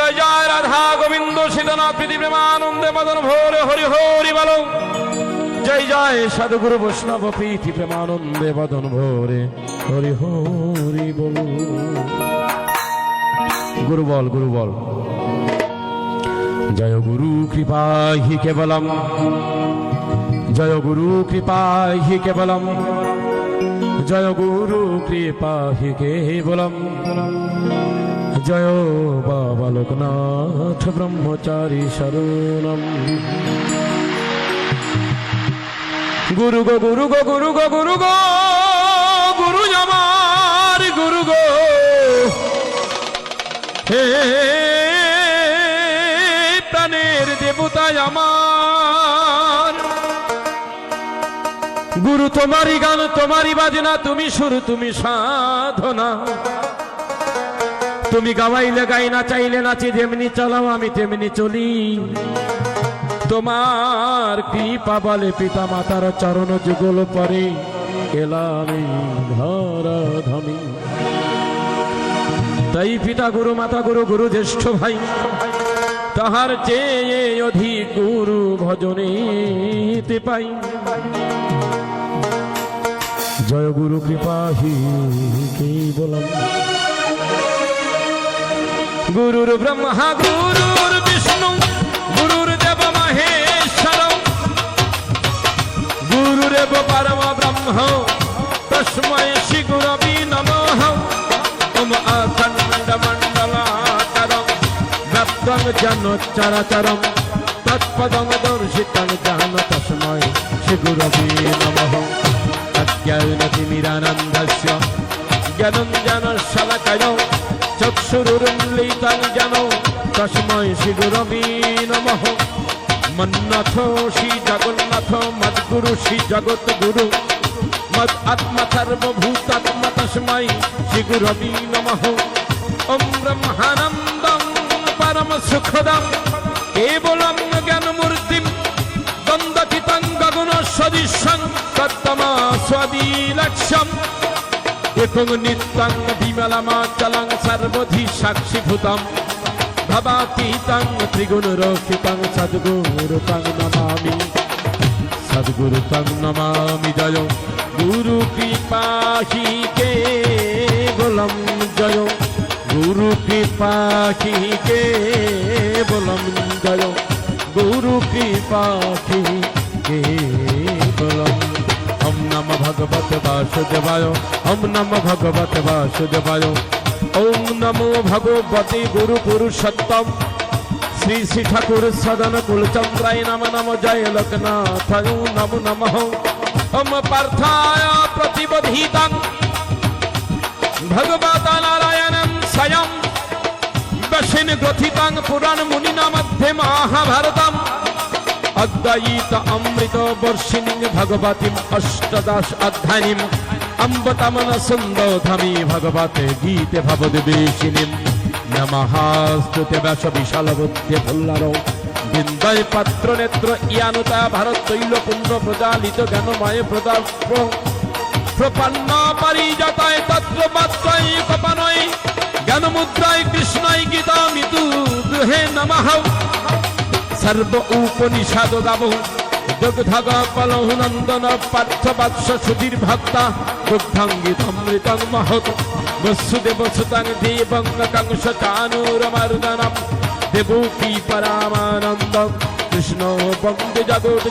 জয় জয় রাধা গোবিন্দ সীতনাথ প্রীতি প্রেমানন্দে মদন ভোরে হরি হরি বলো জয় জয় সাধুগুরু বৈষ্ণব প্রীতি প্রেমানন্দে মদন ভোরে হরি হরি বল গুরু বল গুরু বল। জয় গুরু কৃপা হি কেবলম। জয় গুরু কৃপা হি কেবলম। জয় গুরু, কৃপা হি কেবলম। জয় বাবা লোকনাথ ব্রহ্মচারী শরণম। গুরু গো গুরু গো গুরু গো গুরু গো, গুরু আমার, গুরু গো। হে প্রাণের দেবতায় আমার। গুরু, তোমারই গান, তোমারই বাজনা, তুমি সুর, তুমি সাধনা। তুমি গাওয়াইলে গাই না চাইলে নাচি, যেমনি চালাও, আমি তেমনি চলি। তোমার কৃপা বলে পিতা মাতার চরণ যুগল পরে এলাম ধরা ধমি তাই পিতা গুরু, মাতা গুরু গুরু জ্যেষ্ঠ ভাই, তাহার চেয়ে অধিক গুরু ভজনে পাই। জয় গুরু কৃপা, হি, কে বলম গুরুর ব্রহ্মা, গুরুর বিষ্ণু, গুরুর দেব মহেশ্বর। গুরুরেব পরম ব্রহ্ম, তস্মৈ শ্রী গুরবি নমঃ। ওম অখণ্ড মণ্ডলাকারম ব্যক্তং জন চরাচরম, তৎপদং দর্শিতং জান তস্মৈ শ্রী গুরবি নমঃ। অজ্ঞানতিমিরানন্দস্য জ্ঞানং জ্ঞান শলাকায় চক্ষুরুন্লিতং জন তস্মৈ শ্রী গুরবি নমঃ মন্নাথ শ্রী জগন্নাথ মদ্গুরু শ্রী জগৎ গুরু মদ আত্মা সর্বভূতাত্মা তস্মৈ শ্রী গুরবি নমঃ একং নিত্যং বিমলমাচলং সর্বধি সাক্ষীভূতম ভবাতীতং ত্রিগুণরক্ষিতং সদ্গুরুতং নমামি। সদ্গুরুতং নমামি জয়। গুরু কৃপাহি কে বলম জয়। গুরু কৃপাহি কে বলম জয়। গুরু কৃপাহি কে বলম ওম নম ভগবত বাসুদেবায় ওম নম ভগবত বাসুদেবায় ওম নমো ভগবতে গুরু পুরুষোত্তম শ্রী শ্রী ঠাকুর সদন কুলচন্দ্রায় নম নম জয় লোকনাথ নম নম ওম পার্থায় প্রতিবধিতং ভগবত নারায়ণম স্বয়ং দশিন গ্রথিতাং পুরাণ মুনিনা অদ্বৈত অমৃত বর্ষিণী ভগবতীম অষ্টদশ অধ্যায়িম অম্বতমন সুন্দধামী ভগবতে গীতে ভবদ্বেষিণীম নমহাস্তুতে ব্যাস বিশাল বুদ্ধে বিন্দয় পাত্র নেত্র ইয়ানুতা ভারত তৈল পুণ্য প্রজালিত জ্ঞানময় প্রদাপ প্রপন্ন পারিজাতায় তত্র মাত্রায় কপানয় জ্ঞানমুদ্রায় কৃষ্ণায় গীতা মিতু দুহে নমঃ সর্ব উপনিষদ গাব দুগ্ধগ কলহু নন্দন পার্থ বাৎস সুধীর ভক্তা দুগ্ধাঙ্গিতমৃতং মহৎ। বসুদেব সুতং দেবং কংস চানুরমর্দনম দেবকী পরামানন্দ। কৃষ্ণ বন্দে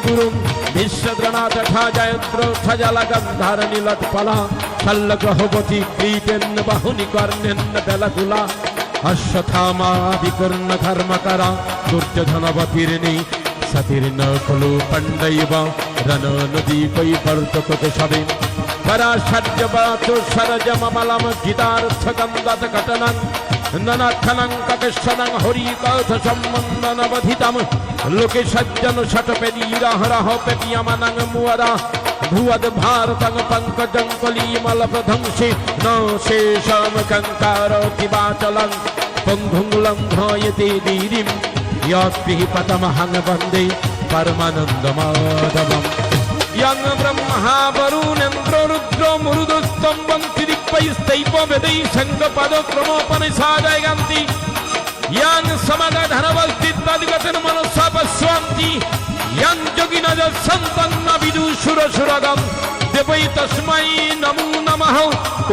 গুরু বিশ্বদ্রনাথ খা জয়ত্র খজল গন্ধার নীলৎপলা শল্যগ্রহবতী ক্রীটেন্ন বাহুনি কর্ণেন্ন বেলকুলা অশ্বথামাদিকর্ণ ধর্মকরা বর্তকত সবে। পরাশর্য বাচো সরজ মমলম গীতার্থ গন্ধাত ঘটনং ননাথনং ককেশ্বরং হরি কথ সম্বন্ধনবধিতম লোকে সজ্জন শটপেদীরহ রহ পেটিয়মনং মুয়রা, ভুয়দ ভারতং পঙ্কজং কলিমল প্রধ্বংসে। ন শেষম কঙ্কারোতি বাচলং পঙ্গুং লঙ্ঘয়তে দীরিম यास्भिः पतमहं वन्दे परमानन्दमाधवम् यं ब्रह्मा वरुणं प्ररुद्रो मुरुदस्तम्भं तिरिपैस्तैपवदै सङ्गपदक्रमोपनिषादयन्ति यं समगधनवस्ति तद्गतन मनस्सपस्वन्ति यं जोगिनज सन्तन्न विदुषुरसुरगम् দেবৈ তস্মাই नमः নমঃ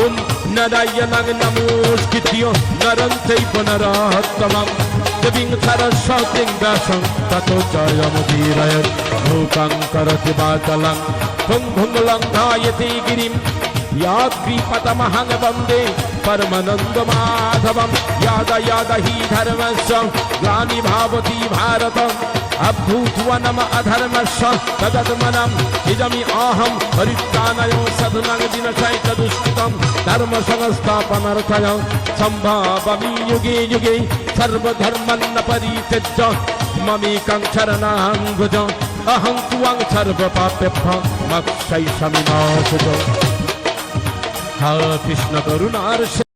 ওম নারায়ণং নমস্কৃত্য নরন্তেব নরহত্তমম নরোত্তমম দেবীং সরস্বতীং দাসং ততো জয়মুদীরয় ভূতাং করতি বাচলং ভুং ভুং লঙ্ঘায়তে গিরিম याग्रीपतमहं वन्दे परमानन्दमाधवं याद याद हि धर्मस्य ग्लानिभावति भारतम् अभूतवनम अधर्मस्व तदत्मनम इदमि आहम हरितानयो सदनगदिनशै तदुष्टितं धर्म संस्थापनार्थय सम्भावमि युगे युगे सर्वधर्मन्न परित्यज्य ममेकं शरणां भुज अहं त्वं सर्वपापेभ्य मक्षैषमि मा सुज हा कृष्णकरुणार्ष